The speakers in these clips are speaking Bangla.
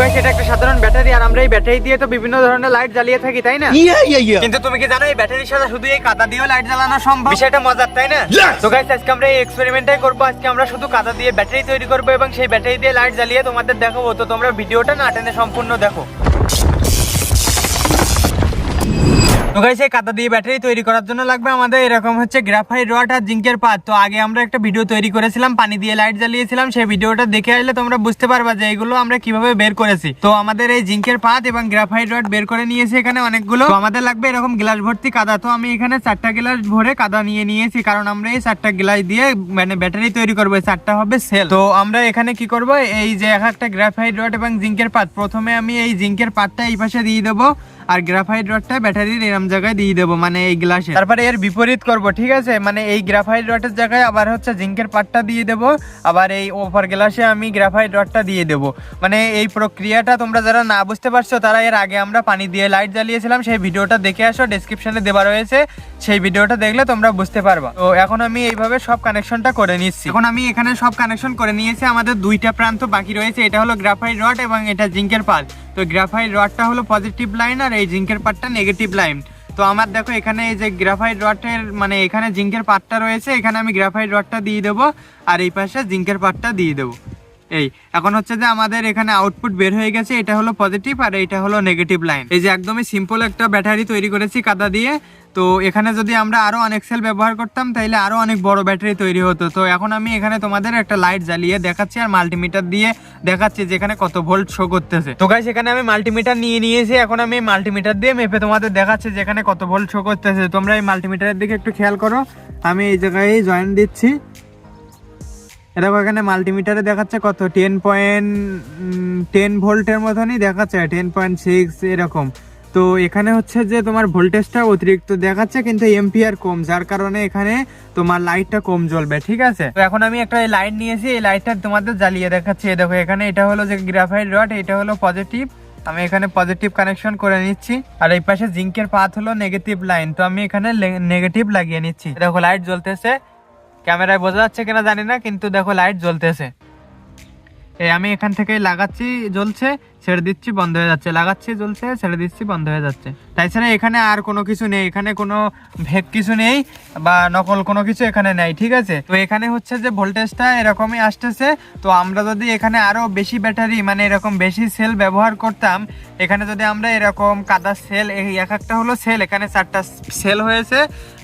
গাইস এটা একটা সাধারণ ব্যাটারি আর আমরা এই ব্যাটারি দিয়ে তো বিভিন্ন ধরনের লাইট জ্বালিয়ে থাকি তাই না? কিন্তু তুমি কি জানো এই ব্যাটারির সাথে শুধু এই কাদা দিয়েও লাইট জ্বালানো সম্ভব? বিষয়টা মজার তাই না? তো গাইস আজকে আমরা এই এক্সপেরিমেন্টটাই করব। আজকে আমরা শুধু কাদা দিয়ে ব্যাটারি তৈরি করব এবং সেই ব্যাটারি দিয়ে লাইট জ্বালিয়ে তোমাদের দেখাবো। তো তোমরা ভিডিওটা না টেনে সম্পূর্ণ দেখো। তো গাইস এই কাদা দিয়ে ব্যাটারি তৈরি করার জন্য লাগবে আমাদের এরকম হচ্ছে গ্রাফাইট রড আর জিঙ্কের পাত। তো আগে আমরা একটা ভিডিও তৈরি করেছিলাম, পানি দিয়ে লাইট জ্বালিয়েছিলাম। সেই ভিডিওটা দেখে আসলে তোমরা বুঝতে পারবা যে এগুলো আমরা কীভাবে বের করেছি। তো আমাদের এই জিঙ্কের পাত এবং গ্রাফাইট রড বের করে নিয়েছি এখানে অনেকগুলো। আমাদের লাগবে এরকম গ্লাস ভর্তি কাদা। তো আমি এখানে চারটা গ্লাস ভরে কাদা নিয়ে নিয়েছি, কারণ আমরা এই চারটা গ্লাস দিয়ে মানে ব্যাটারি তৈরি করব। চারটা হবে সেল তো আমরা এখানে কি করব? এই যে এক একটা গ্রাফাইট রড এবং জিঙ্কের পাত। প্রথমে আমি এই জিঙ্কের পাতটা এই পাশে দিয়ে দেবো। আর গ্রাফাইট রডটা ব্যাটারির এরম জায়গায় দিয়ে দেবো মানে এই গ্লাসে তারপরে এর বিপরীত করব ঠিক আছে? মানে এই গ্রাফাইট রডের জায়গায় আবার হচ্ছে জিঙ্কের পাটটা দিয়ে দেবো আবার এই ওভার গ্লাসে আমি গ্রাফাইট রডটা দিয়ে দেবো। মানে এই প্রক্রিয়াটা তোমরা যারা না বুঝতে পারছ তারা এর আগে আমরা পানি দিয়ে লাইট জ্বালিয়েছিলাম সেই ভিডিওটা দেখে আসো ডেসক্রিপশনে দেওয়া রয়েছে সেই ভিডিওটা দেখলে তোমরা বুঝতে পারবা। তো এখন আমি এইভাবে সব কানেকশনটা করে নিচ্ছি। এখন আমি এখানে সব কানেকশন করে নিয়েছি আমাদের দুইটা প্রান্ত বাকি রয়েছে এটা হলো গ্রাফাইট রড এবং এটা জিঙ্কের পাল তো গ্রাফাইট রডটা হলো পজিটিভ লাইন আর এই জিঙ্কের পাটটা নেগেটিভ লাইন তো আমার দেখো এখানে এই যে গ্রাফাইট রডের মানে এখানে জিঙ্কের পাটটা রয়েছে, এখানে আমি গ্রাফাইট রডটা দিয়ে দেবো, আর এই পাশে জিঙ্কের পাটটা দিয়ে দেবো। এই, এখন হচ্ছে যে আমাদের এখানে আউটপুট বের হয়ে গেছে, এটা হলো পজিটিভ আর এটা হলো নেগেটিভ লাইন এই যে একদমই সিম্পল একটা ব্যাটারি তৈরি করেছি কাদা দিয়ে। তো এখানে যদি আমরা আরও অনেক সেল ব্যবহার করতাম তাহলে আরও অনেক বড় ব্যাটারি তৈরি হতো। তো এখন আমি এখানে তোমাদের একটা লাইট জ্বালিয়ে দেখাচ্ছি আর মাল্টিমিটার দিয়ে দেখাচ্ছি যেখানে কত ভোল্ট শো করতেছে। তো গাইস এখানে আমি মাল্টিমিটার নিয়ে নিয়েছি, এখন আমি মাল্টিমিটার দিয়ে মেপে তোমাদের দেখাচ্ছি যেখানে কত ভোল্ট শো করতেছে। তোমরা এই মাল্টিমিটারের দিকে একটু খেয়াল করো। আমি এই জায়গায় জয়েন দিচ্ছি। এরকম এখানে মাল্টিমিটারে দেখাচ্ছে কত? টেন পয়েন্ট টেন ভোল্টের মতনই দেখাচ্ছে টেন পয়েন্ট সিক্স এরকম। তো এখানে হচ্ছে যে তোমার ভোল্টেজটা অতিরিক্ত দেখাচ্ছে, কিন্তু এম্পিয়ার কম, যার কারণে এখানে তোমার লাইটটা কম জ্বলবে, ঠিক আছে? তো এখন আমি একটা লাইট নিয়েছি, এই লাইটটা তোমাদের জ্বালিয়ে দেখাচ্ছি। দেখো, এখানে এটা হলো যে গ্রাফাইট রড এটা হলো পজিটিভ আমি এখানে পজিটিভ কানেকশন করে নিচ্ছি। আর এই পাশে জিঙ্কের পাত হলো নেগেটিভ লাইন তো আমি এখানে নেগেটিভ লাগিয়ে নিচ্ছি। দেখো লাইট জ্বলতেছে। ক্যামেরায় বোঝা যাচ্ছে কিনা জানি না, কিন্তু দেখো লাইট জ্বলতেছে। এই আমি এখান থেকে লাগাচ্ছি, জ্বলছে। ছেড়ে দিচ্ছি, বন্ধ হয়ে যাচ্ছে। লাগাচ্ছি, জ্বলছে, ছেড়ে দিচ্ছি, বন্ধ হয়ে যাচ্ছে। তাছাড়া এখানে আর কোনো কিছু নেই, এখানে কোনো ভেক কিছু নেই বা নকল কোনো কিছু এখানে নেই, ঠিক আছে? তো এখানে হচ্ছে যে ভোল্টেজটা এরকমই আসতেছে। তো আমরা যদি এখানে আরও বেশি ব্যাটারি মানে এরকম বেশি সেল ব্যবহার করতাম, এখানে যদি আমরা এরকম কাদা সেল এই এক একটা হলো সেল এখানে চারটা সেল হয়েছে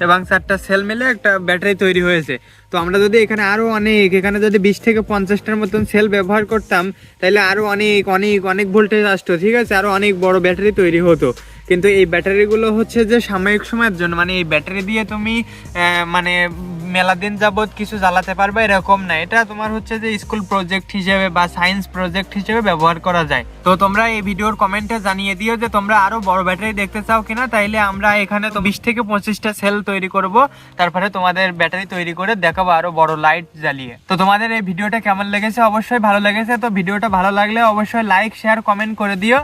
এবং চারটা সেল মিলে একটা ব্যাটারি তৈরি হয়েছে। তো আমরা যদি এখানে আরও অনেক, এখানে যদি বিশ থেকে পঞ্চাশটার মতন সেল ব্যবহার করতাম তাহলে আরও অনেক অনেক অনেক ভোল্টেজ আসতো, ঠিক আছে? আরও অনেক বড় ব্যাটারি তৈরি হতো। কিন্তু এই ব্যাটারিগুলো হচ্ছে যে সাময়িক সময়ের জন্য মানে এই ব্যাটারি দিয়ে তুমি মানে মেলা দিন যাবৎ কিছু জ্বালাতে পারবে, এরকম না। এটা তোমার হচ্ছে যে স্কুল প্রজেক্ট হিসেবে বা সায়েন্স প্রজেক্ট হিসেবে ব্যবহার করা যায়। তো তোমরা এই ভিডিওর কমেন্টে জানিয়ে দিও যে তোমরা আরও বড় ব্যাটারি দেখতে চাও কিনা, তাইলে আমরা এখানে তো বিশ থেকে পঁচিশটা সেল তৈরি করব। তারপরে তোমাদের ব্যাটারি তৈরি করে দেখাবো আরও বড় লাইট জ্বালিয়ে। তো তোমাদের এই ভিডিওটা কেমন লেগেছে? অবশ্যই ভালো লেগেছে। তো ভিডিওটা ভালো লাগলে অবশ্যই লাইক শেয়ার কমেন্ট করে দিও।